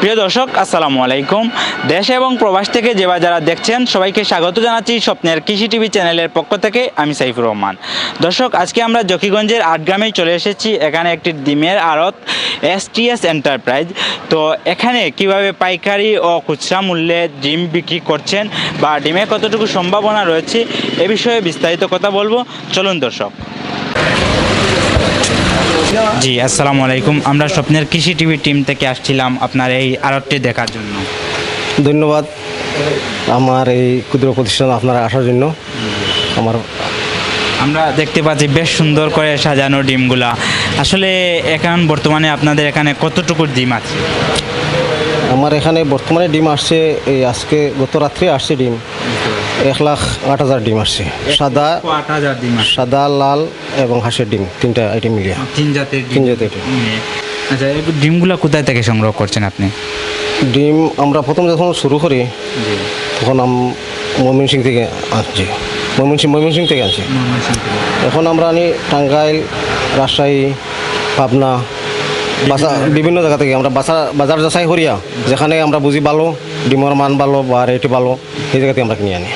প্রিয় দর্শক, আসসালামু আলাইকুম। দেশ এবং প্রবাস থেকে যে যারা দেখছেন, সবাইকে স্বাগত জানাচ্ছি স্বপ্নের কৃষি টিভি চ্যানেলের পক্ষ থেকে, আমি সাইফুর রহমান। দর্শক, আজকে আমরা জকিগঞ্জের আটগ্রামেই চলে এসেছি, এখানে একটি ডিমের আড়ত এস টি এস এন্টারপ্রাইজ। তো এখানে কীভাবে পাইকারি ও খুচরা মূল্যে ডিম বিক্রি করছেন বা ডিমের কতটুকু সম্ভাবনা রয়েছে, এ বিষয়ে বিস্তারিত কথা বলব। চলুন দর্শক। জি আসসালামু আলাইকুম। আমরা স্বপ্নের কৃষি টিভি টিম থেকে আসছিলাম আপনার এই আড়তটি দেখার জন্য। ধন্যবাদ। আমার এই ক্ষুদ্র প্রতিষ্ঠান আপনারা আসার জন্য। আমার আমরা দেখতে পাচ্ছি বেশ সুন্দর করে সাজানো ডিমগুলা। আসলে এখন বর্তমানে আপনাদের এখানে কতটুকু ডিম আছে? আমার এখানে বর্তমানে ডিম আসছে এই আজকে গত রাত্রে আসছে ডিম। এক লাখ আট হাজার ডিম আসছে। সাদা আট হাজার ডিম সাদা লাল এবং হাঁসের ডিম তিনটা আইটেম মিলিয়ে। তিন জাতের তিন জাতের আচ্ছা এই ডিমগুলা কোথায় থেকে সংগ্রহ করছেন আপনি? ডিম আমরা প্রথম যখন শুরু করি তখন আম ময়মনসিং থেকে আনছি। ময়মনসিং ময়মনসিং থেকে আনছি। এখন আমরা আনি টাঙ্গাইল রাজশাহী পাবনা বাসা বিভিন্ন জায়গা থেকে। আমরা বাসা বাজার যাচাই করিয়া যেখানে আমরা বুঝি ভালো ডিমের মান ভালো বা রেট ভালো সেই জায়গা থেকে আমরা কিনে আনি।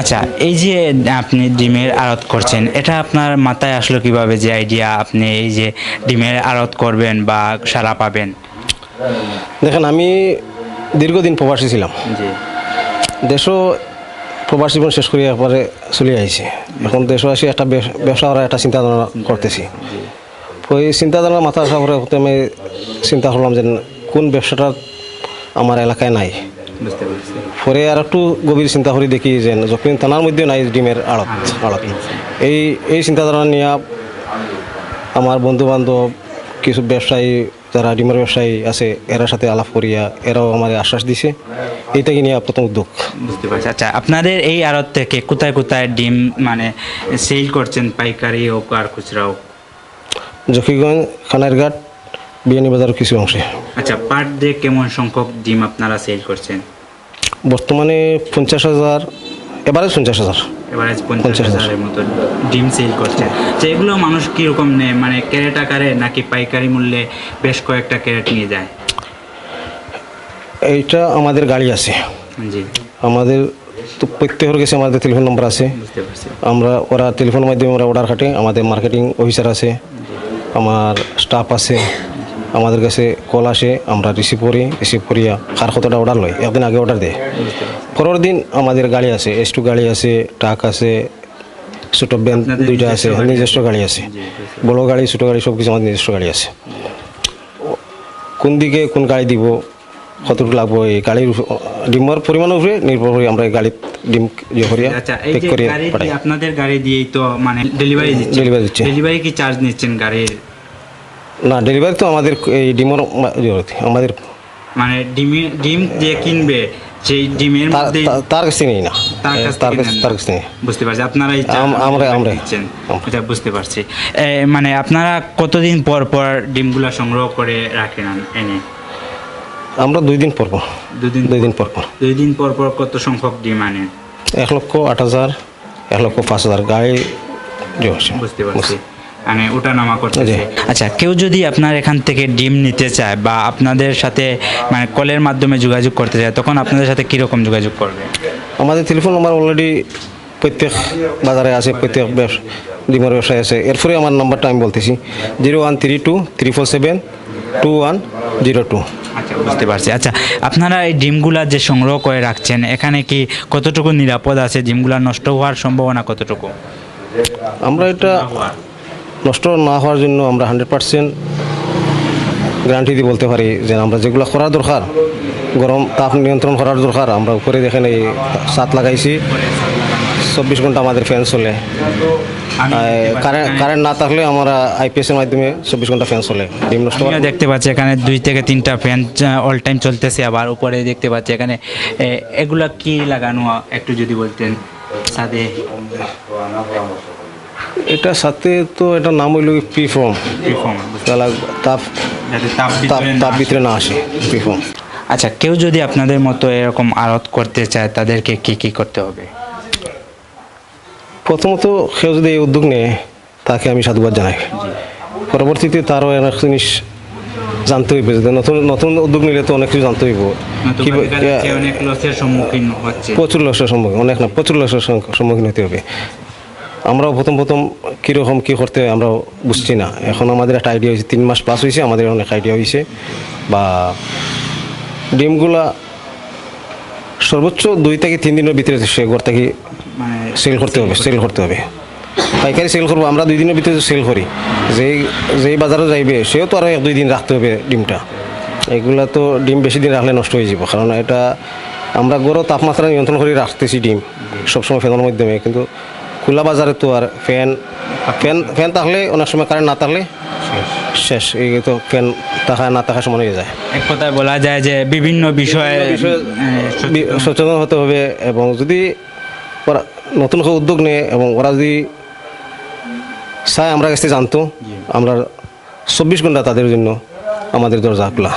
আচ্ছা এই যে আপনি ডিমের আড়ত করছেন এটা আপনার মাথায় আসলো কীভাবে যে আইডিয়া আপনি এই যে ডিমের আড়ত করবেন বা সারা পাবেন? দেখেন আমি দীর্ঘদিন প্রবাসী ছিলাম। দেশও প্রবাসী জীবন শেষ করি একবারে চলে আইছি। এখন দেশও আসি একটা ব্যবসা করার একটা চিন্তা ধারণা করতেছি ওই চিন্তা ধারণা মাথা আসা পরে আমি চিন্তা করলাম যে কোন ব্যবসাটা আমার এলাকায় নাই। বুঝতে পারছি। পরে আর একটু গভীর চিন্তা করি দেখি যে যখন থানার মধ্যে নাই ডিমের আড়ত আড়ত। এই এই চিন্তাধারা নিয়ে আমার বন্ধু বান্ধব কিছু ব্যবসায়ী যারা ডিমের ব্যবসায়ী আছে এরার সাথে আলাপ করিয়া এরাও আমার আশ্বাস দিছে। এইটাকে নিয়ে প্রথম উদ্যোগ? বুঝতে পারছি। আচ্ছা আপনাদের এই আড়ত থেকে কোথায় কোথায় ডিম মানে সেল করছেন? পাইকারি হোক আর খুচরা হোক। জকিগঞ্জ খানারঘাট বিয়ানি বাজারের কিছু অংশে। আচ্ছা পার ডে কেমন সংখ্যক ডিম আপনারা সেল করছেন? বর্তমানে পঞ্চাশ হাজার এবারে পঞ্চাশ হাজার। এবারে পঞ্চাশ হাজারের মতো ডিম সেল করছেন। তো এগুলো মানুষ কীরকম নেয়? মানে ক্যারেট আকারে নাকি পাইকারি মূল্যে বেশ কয়েকটা ক্যারেট নিয়ে যায়? এইটা আমাদের গাড়ি আছে। জি। আমাদের তো প্রত্যেকের কাছে আমাদের টেলিফোন নম্বর আছে। আমরা ওরা টেলিফোনের মাধ্যমে ওরা অর্ডার কাটে আমাদের মার্কেটিং অফিসার আছে। আমার স্টাফ আছে। আমাদের কাছে কল আসে আমরা রিসিভ করি রিসিভ করিয়া কার কতটা অর্ডার লয় একদিন আগে অর্ডার দেয়। পরের দিন আমাদের গাড়ি আছে এস টু গাড়ি আছে ট্রাক আছে ছোটো ভ্যান দুইটা আছে নিজস্ব গাড়ি আছে। বড় গাড়ি ছোটো গাড়ি সব কিছু আমাদের নিজস্ব গাড়ি আছে। কোন দিকে কোন গাড়ি দিব কতটুকু লাগবো এই গাড়ির ডিমের পরিমাণের উপরে নির্ভর করে আমরা এই গাড়ির ডিম ইয়ে করিয়া আচ্ছা পেক গাড়ি আপনাদের গাড়ি দিয়েই তো মানে ডেলিভারি দিচ্ছে। ডেলিভারি কি চার্জ নিচ্ছেন গাড়ির? না ডেলিভারি তো আমাদের এই ডিমের আমাদের মানে ডিমে ডিম যে কিনবে সেই ডিমের মধ্যে তার- কাছে নেই না। তার কাছ তার কাছে নেই বুঝতে পারছি আপনারা আমরা- আমরা- দিচ্ছেন। এটা বুঝতে পারছি। মানে আপনারা কতদিন পর পর ডিমগুলা সংগ্রহ করে রাখেন এনে? আমরা দুই দিন পর পর। দুই দিন দুই দিন পর। পর দুই দিন পর পর কত সংখ্যক ডিম আনেন? এক লক্ষ আট হাজার এক লক্ষ পাঁচ হাজার গাড়ি ইয়ে বুঝতে পারছি। মানে ওটা নামা করতেছে। আচ্ছা কেউ যদি আপনার এখান থেকে ডিম নিতে চায় বা আপনাদের সাথে মানে কলের মাধ্যমে যোগাযোগ করতে চায় তখন আপনাদের সাথে কীরকম যোগাযোগ করবে? আমাদের টেলিফোন নাম্বার অলরেডি প্রত্যেক বাজারে আছে প্রত্যেক ডিমের ব্যবসায় আছে। এরপরে আমার নাম্বারটা আমি বলতেছি zero one three two three four seven two one zero two আচ্ছা বুঝতে পারছি। আচ্ছা আপনারা এই ডিমগুলা যে সংগ্রহ করে রাখছেন এখানে কি কতটুকু নিরাপদ আছে? ডিমগুলা নষ্ট হওয়ার সম্ভাবনা কতটুকু? আমরা এটা নষ্ট না হওয়ার জন্য আমরা হান্ড্রেড পার্সেন্ট গ্যারান্টি দিয়ে বলতে পারি যে আমরা যেগুলো করার দরকার গরম তাপ নিয়ন্ত্রণ করার দরকার আমরা উপরে দেখেন এই সাত লাগাইছি চব্বিশ ঘণ্টা আমাদের ফ্যান চলে। কারেন্ট কারেন্ট না থাকলে আমরা আইপিএসের মাধ্যমে চব্বিশ ঘণ্টা ফ্যান চলে ডিম নষ্ট দেখতে পাচ্ছি এখানে দুই থেকে তিনটা ফ্যান অল টাইম চলতেছে আবার উপরে দেখতে পাচ্ছি এখানে এগুলা কি লাগানো একটু যদি বলতেন সাদে এটা সাথে তো এটা নাম হইল পি ফর্ম তাপ যাতে তাপ তাপ ভিতরে না তাপ ভিতরে না আসে পি ফর্ম আচ্ছা কেউ যদি আপনাদের মতো এরকম আড়ত করতে চায় তাদেরকে কি কি করতে হবে? প্রথমত কেউ যদি এই উদ্যোগ নেয় তাকে আমি সাধুবাদ জানাই। পরবর্তীতে তারও এক জিনিস জানতে হইবে। যে নতুন নতুন উদ্যোগ নিলে তো অনেক কিছু জানতে হইব। অনেক প্রচুর লসের সম্মুখীন অনেক না প্রচুর লসের সম্মুখীন হতে হবে। আমরাও প্রথম প্রথম কীরকম কী করতে হয় আমরাও বুঝছি না। এখন আমাদের একটা আইডিয়া হয়েছে তিন মাস প্লাস হয়েছে আমাদের অনেক আইডিয়া হয়েছে। বা ডিমগুলা সর্বোচ্চ দুই থেকে তিন দিনের ভিতরে সে ঘর থেকে সেল করতে হবে সেল করতে হবে। পাইকারি সেল করব আমরা দুই দিনের ভিতরে সেল করি। যেই যেই বাজারে যাইবে সেও তো আরও এক দুই দিন রাখতে হবে ডিমটা। এগুলা তো ডিম বেশি দিন রাখলে নষ্ট হয়ে যাব কারণ এটা আমরা গরু তাপমাত্রা নিয়ন্ত্রণ করে রাখতেছি ডিম সবসময় ফ্যানের মাধ্যমে। কিন্তু খোলা বাজারে তো আর ফ্যান ফ্যান ফ্যান থাকলে অনেক সময় কারেন্ট না থাকলে শেষ। এই তো ফ্যান থাকা না থাকা সময় হয়ে যায়। এক কথায় বলা যায় যে বিভিন্ন বিষয়ে সচেতন হতে হবে এবং যদি ওরা নতুন করে উদ্যোগ নেয় এবং ওরা যদি চায় আমরা কাছে জানতো আমরা চব্বিশ ঘণ্টা তাদের জন্য আমাদের দরজা খোলা।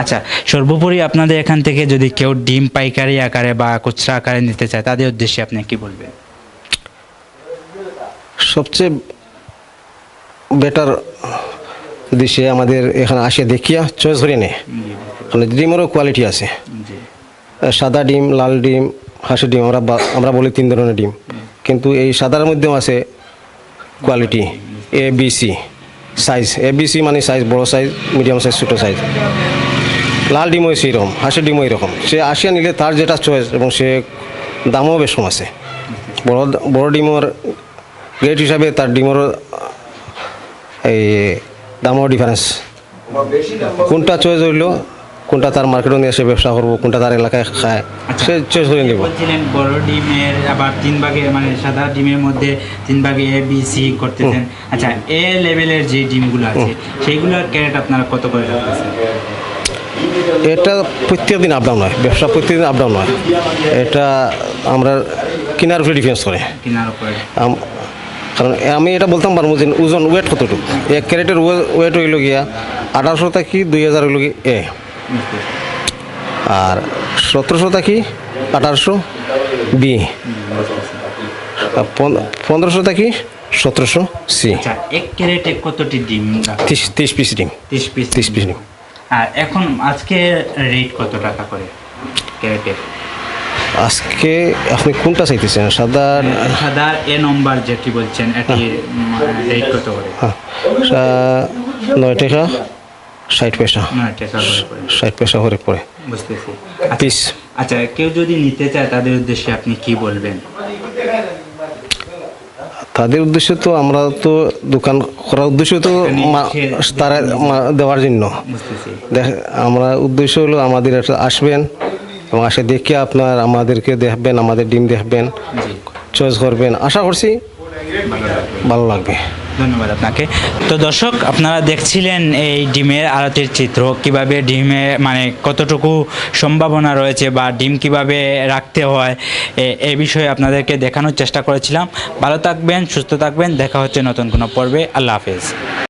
আচ্ছা সর্বোপরি আপনাদের এখান থেকে যদি কেউ ডিম পাইকারি আকারে বা খুচরা আকারে নিতে চায় তাদের উদ্দেশ্যে আপনি কি বলবেন? সবচেয়ে বেটার দিশে আমাদের এখানে আসে দেখিয়া চয়েস করে নেয় মানে ডিমেরও কোয়ালিটি আছে। সাদা ডিম লাল ডিম হাঁসের ডিম আমরা বা- আমরা বলি তিন ধরনের ডিম। কিন্তু এই সাদার মধ্যেও আছে quality A B C size A B C মানে সাইজ বড় সাইজ মিডিয়াম সাইজ ছোটো সাইজ লাল ডিমও সেই রকম হাঁসের ডিমও এরকম। সে আসিয়া নিলে তার যেটা চয়েস এবং সে দামও বেশ কম আছে। বড় বড় ডিমর গ্রেড হিসাবে তার ডিমর এই দামও ডিফারেন্স কোনটা চয়েস হইল কোনটা তার মার্কেটে নিয়ে এসে ব্যবসা করব কোনটা তার এলাকায় খায় সে চয়েস করে নিব। বলছিলেন বড় ডিমের আবার তিন ভাগে মানে সাদা ডিমের মধ্যে তিন ভাগে এ বি সি করতেছেন। আচ্ছা এ লেভেলের যে ডিমগুলো আছে সেইগুলোর ক্যারেট আপনারা কত করে রাখতেছেন? এটা প্রত্যেক দিন আপডাউন হয় ব্যবসা প্রত্যেক দিন আপডাউন হয়। এটা আমরা কেনার উপরে ডিফেন্স করে। কেনার উপরে। কারণ আমি এটা বলতাম পারব যে ওজন ওয়েট কতটুকু? এক ক্যারেটের ওয়েট হইল গিয়া আঠারোশো থাকি দুই হাজার হইল গিয়ে এ। আর সতেরোশো থাকি আঠারোশো বি। পনেরোশো থাকি সতেরোশো সি। আচ্ছা এক ক্যারেটে কতটি ডিম তিরিশ পিস ডিম। তিরিশ পিস তিরিশ পিস ডিম। আর এখন আজকে রেট কত টাকা করে? ক্যারেটের। আজকে আপনি কোনটা চাইতেছেন? সাদা সাদা এ নম্বর যেটি বলছেন এটির রেট কত করে হ্যাঁ। নয় টাকা ষাট পয়সা। ষাট পয়সা করে পড়ে। বুঝতেছি। আচ্ছা, পিস আচ্ছা কেউ যদি নিতে চায় তাদের উদ্দেশ্যে আপনি কি বলবেন? তাদের উদ্দেশ্য তো আমরা তো দোকান করার উদ্দেশ্য তো তারা দেওয়ার জন্য। আমরা উদ্দেশ্য হলো আমাদের আসবেন এবং আসে দেখে আপনার আমাদেরকে দেখবেন আমাদের ডিম দেখবেন চয়েস করবেন। আশা করছি ভালো লাগবে। ধন্যবাদ আপনাকে। তো দর্শক আপনারা দেখছিলেন এই ডিমের আড়তের চিত্র কীভাবে ডিমে মানে কতটুকু সম্ভাবনা রয়েছে বা ডিম কীভাবে রাখতে হয় এ- বিষয়ে আপনাদেরকে দেখানোর চেষ্টা করেছিলাম। ভালো থাকবেন সুস্থ থাকবেন দেখা হচ্ছে নতুন কোনো পর্বে। আল্লাহ হাফেজ।